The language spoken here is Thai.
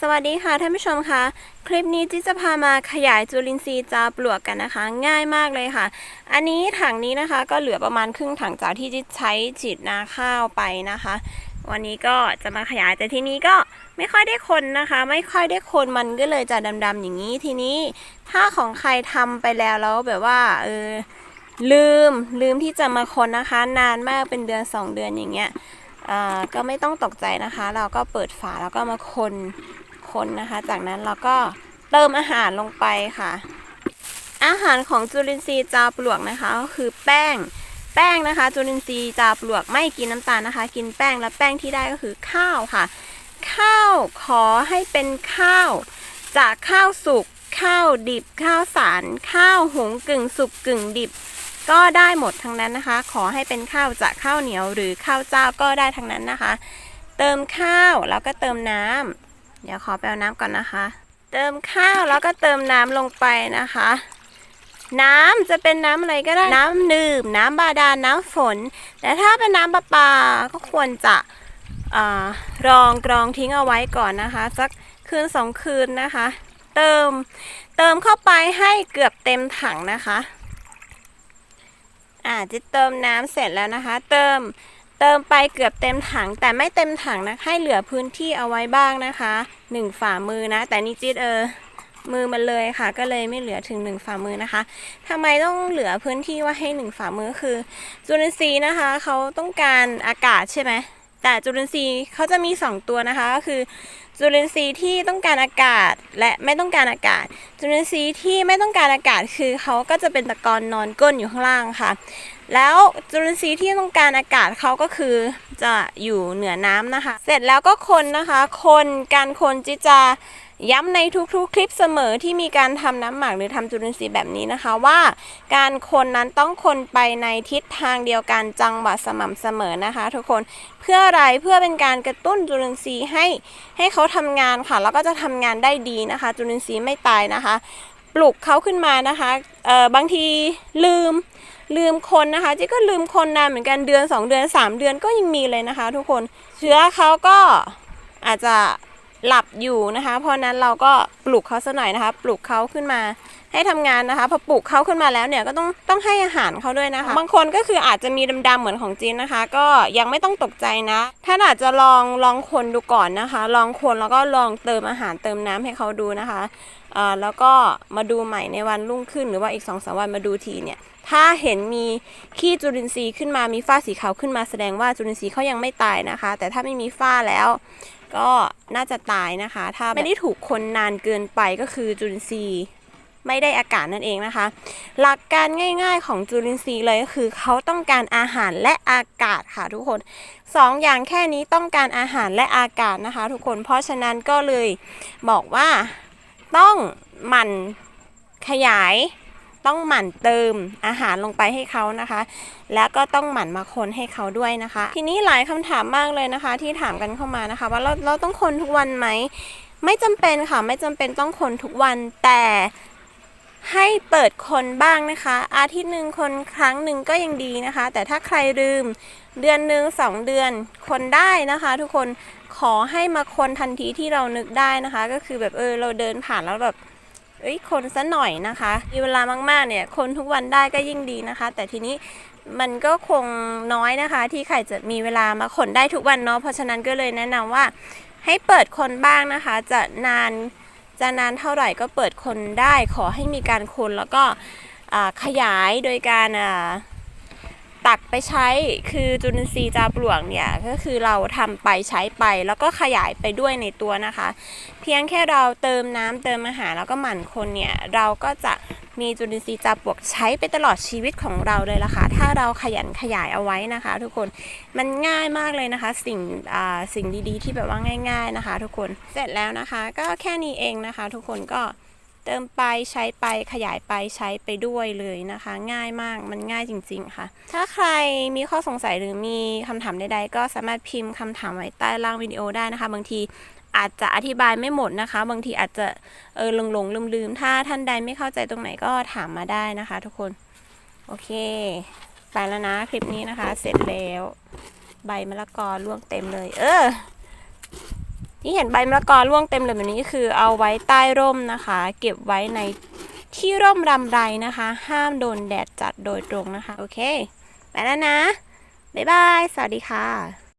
สวัสดีค่ะท่านผู้ชมคะคลิปนี้จิ๊จะพามาขยายจุลินทรีย์จาปลวกกันนะคะ ง่ายมากเลยค่ะ อันนี้ถังนี้นะคะก็เหลือประมาณครึ่งถังจากที่จิ๊ใช้ฉีดนาข้าวไปนะคะ วันนี้ก็จะมาขยายแต่ทีนี้ก็ไม่ค่อยได้คนนะคะ ไม่ค่อยได้คนมันก็เลยจะดำๆอย่างนี้ทีนี้ถ้าของใครทำไปแล้วแล้วแบบว่าเออลืมลืมที่จะมาคนนะคะ นานมากเป็นเดือน 2 เดือนอย่างเงี้ยอ่าก็ไม่ต้องตกใจนะคะ เราก็เปิดฝาแล้วก็มาคน คนนะคะ จากนั้นเราก็เติมอาหารลงไปค่ะ อาหารของจุลินทรีย์จาปลวกนะคะก็คือแป้ง แป้งนะคะ จุลินทรีย์จาปลวกไม่กินน้ำตาลนะคะ กินแป้งและแป้งที่ได้ก็คือข้าวค่ะ ข้าวขอให้เป็นข้าว จากข้าวสุกข้าวดิบข้าวสาร ข้าวหุงกึ่งสุกกึ่งดิบ ก็ได้หมดทั้งนั้นนะคะ ขอให้เป็นข้าวจากข้าวเหนียวหรือข้าวเจ้าก็ได้ทั้งนั้นนะคะ เติมข้าวแล้วก็เติมน้ำ เดี๋ยวขอไปเอาน้ำก่อนนะคะ เติมข้าวแล้วก็เติมน้ำลงไปนะคะ น้ำจะเป็นน้ำอะไรก็ได้ น้ำดื่ม น้ำบาดาล น้ำฝน แต่ถ้าเป็นน้ำประปา ก็ควรจะอรองกรองทิ้งเอาไว้ก่อนนะคะ สักคืนสองคืนนะคะ เติม เติมเข้าไปให้เกือบเต็มถังนะคะอ่าจะเติมน้ำเสร็จแล้วนะคะ เติม เติมไปเกือบเต็มถัง แต่ไม่เต็มถังนะให้เหลือพื้นที่เอาไว้บ้างนะคะหนึ่งฝ่ามือนะ แต่นี่จิตเออมือมันเลยค่ะ ก็เลยไม่เหลือถึงหนึ่งฝ่ามือนะคะทำไมต้องเหลือพื้นที่ว่าให้หนึ่งฝ่ามือคือ จุลินทรีย์นะคะเขาต้องการอากาศใช่ไหมแต่จุลินทรีย์เขาจะมีสองตัวนะคะก็คือจุลินทรีย์ที่ต้องการอากาศและไม่ต้องการอากาศ จุลินทรีย์ที่ไม่ต้องการอากาศคือเขาก็จะเป็นตะกอนนอนก้นอยู่ข้างล่างค่ะ แล้วจุลินทรีย์ที่ต้องการอากาศเขาก็คือจะอยู่เหนือน้ำนะคะ เสร็จแล้วก็คนนะคะ คนการคนจิจะย้ำในทุกๆ คลิปเสมอที่มีการทำน้ำหมักหรือทำจุลินทรีย์แบบนี้นะคะว่า การคนนั้นต้องคนไปในทิศทางเดียวกันจังหวะสม่ำเสมอนะคะ ทุกคนเพื่ออะไรเพื่อเป็นการกระตุ้นจุลินทรีย์ให้ให้เขาทำงานค่ะแล้วก็จะทำงานได้ดีนะคะ จุลินทรีย์ไม่ตายนะคะ ปลุกเขาขึ้นมานะคะเอ่อบางทีลืม ลืมคนนะคะจีก็ลืมคนนานเหมือนกันเดือน 2 เดือน 3 เดือนก็ยังมีเลยนะคะ ทุกคนเชื้อเขาก็อาจจะหลับอยู่นะคะ เพราะนั้นเราก็ปลุกเขาซะหน่อยนะคะ ปลุกเขาขึ้นมา ให้ทำงานนะคะพอปลุกเขาขึ้นมาแล้วเนี่ยก็ต้องต้องให้อาหารเขาด้วยนะคะ บางคนก็คืออาจจะมีดำๆเหมือนของจีนนะคะ ก็ยังไม่ต้องตกใจนะท่านอาจจะลองลองคนดูก่อนนะคะ ลองคนแล้วก็ลองเติมอาหารเติมน้ำให้เขาดูนะคะเอ่อแล้วก็มาดูใหม่ในวันรุ่งขึ้นหรือว่าอีก2อสวันมาดูทีเนี่ย ถ้าเห็นมีขี้จุลินทรีย์ขึ้นมามีฝ้าสีขาวขึ้นมาแสดงว่าจุลินทรีย์เขายังไม่ตายนะคะ แต่ถ้าไม่มีฝ้าแล้ว ก็น่าจะตายนะคะ ถ้าไม่ได้ถูกคนนานเกินไปก็คือจุลินทรีย์ ไม่ได้อากาศนั่นเองนะคะ หลักการง่ายๆของจุลินทรีย์เลยก็คือเขาต้องการอาหารและอากาศค่ะทุกคนสองอย่างแค่นี้ต้องการอาหารและอากาศนะคะ ทุกคนเพราะฉะนั้นก็เลยบอกว่าต้องหมั่นขยายต้องหมั่นเติมอาหารลงไปให้เขานะคะ แล้วก็ต้องหมั่นมาคนให้เขาด้วยนะคะ ทีนี้หลายคำถามมากเลยนะคะ ที่ถามกันเข้ามานะคะ ว่าเราเราต้องคนทุกวันไหมไม่จำเป็นค่ะไม่จำเป็นต้องคนทุกวันแต่ ให้เปิดคนบ้างนะคะ อาทิตย์หนึ่งคนครั้งหนึ่งก็ยังดีนะคะ แต่ถ้าใครลืมเดือนหนึ่งสองเดือนคนได้นะคะ ทุกคนขอให้มาคนทันทีที่เรานึกได้นะคะ ก็คือแบบเออเราเดินผ่านแล้วแบบเอ้ยคนซะหน่อยนะคะมีเวลามากๆเนี่ยคนทุกวันได้ก็ยิ่งดีนะคะ แต่ทีนี้มันก็คงน้อยนะคะ ที่ใครจะมีเวลามาขนได้ทุกวันเนาะเพราะฉะนั้นก็เลยแนะนำว่าให้เปิดคนบ้างนะคะ จะนาน จะนานเท่าไหร่ก็เปิดคนได้ ขอให้มีการคนแล้วก็ขยายโดยการตักไปใช้คือจุลินทรีย์จาปลวกเนี่ยก็คือเราทำไปใช้ไปแล้วก็ขยายไปด้วยในตัวนะคะ เพียงแค่เราเติมน้ำเติมอาหารแล้วก็หมั่นคนเนี่ยเราก็จะ มีจุลินทรีย์จาปลวกใช้ไปตลอดชีวิตของเราเลยล่ะค่ะ ถ้าเราขยันขยายเอาไว้นะคะ ทุกคน มันง่ายมากเลยนะคะ สิ่งอ่าสิ่งดีๆ ที่แบบว่าง่าย ๆนะคะ ทุกคน เสร็จแล้วนะคะ ก็แค่นี้เองนะคะ ทุกคนก็ เติมไปใช้ไปขยายไปใช้ไปด้วยเลยนะคะ ง่ายมากมันง่ายจริง ๆ ค่ะ ถ้าใครมีข้อสงสัยหรือมีคำถามใดๆ ก็สามารถพิมพ์คำถามไว้ใต้ล่างวิดีโอได้นะคะ บางทีอาจจะอธิบายไม่หมดนะคะ บางทีอาจจะเออหลงๆลืมๆถ้าท่านใดไม่เข้าใจตรงไหนก็ถามมาได้นะคะ ทุกคน โอเค ไปแล้วนะคลิปนี้นะคะ เสร็จแล้ว ใบมะละกอร่วงเต็มเลย เออ จที่เห็นใบมะละกอร่วงเต็มเลยแบบนี้คือเอาไว้ใต้ร่มนะคะ เก็บไว้ในที่ร่มรำไรนะคะ ห้ามโดนแดดจัดโดยตรงนะคะ โอเค ไปแล้วนะ บ๊ายบาย สวัสดีค่ะ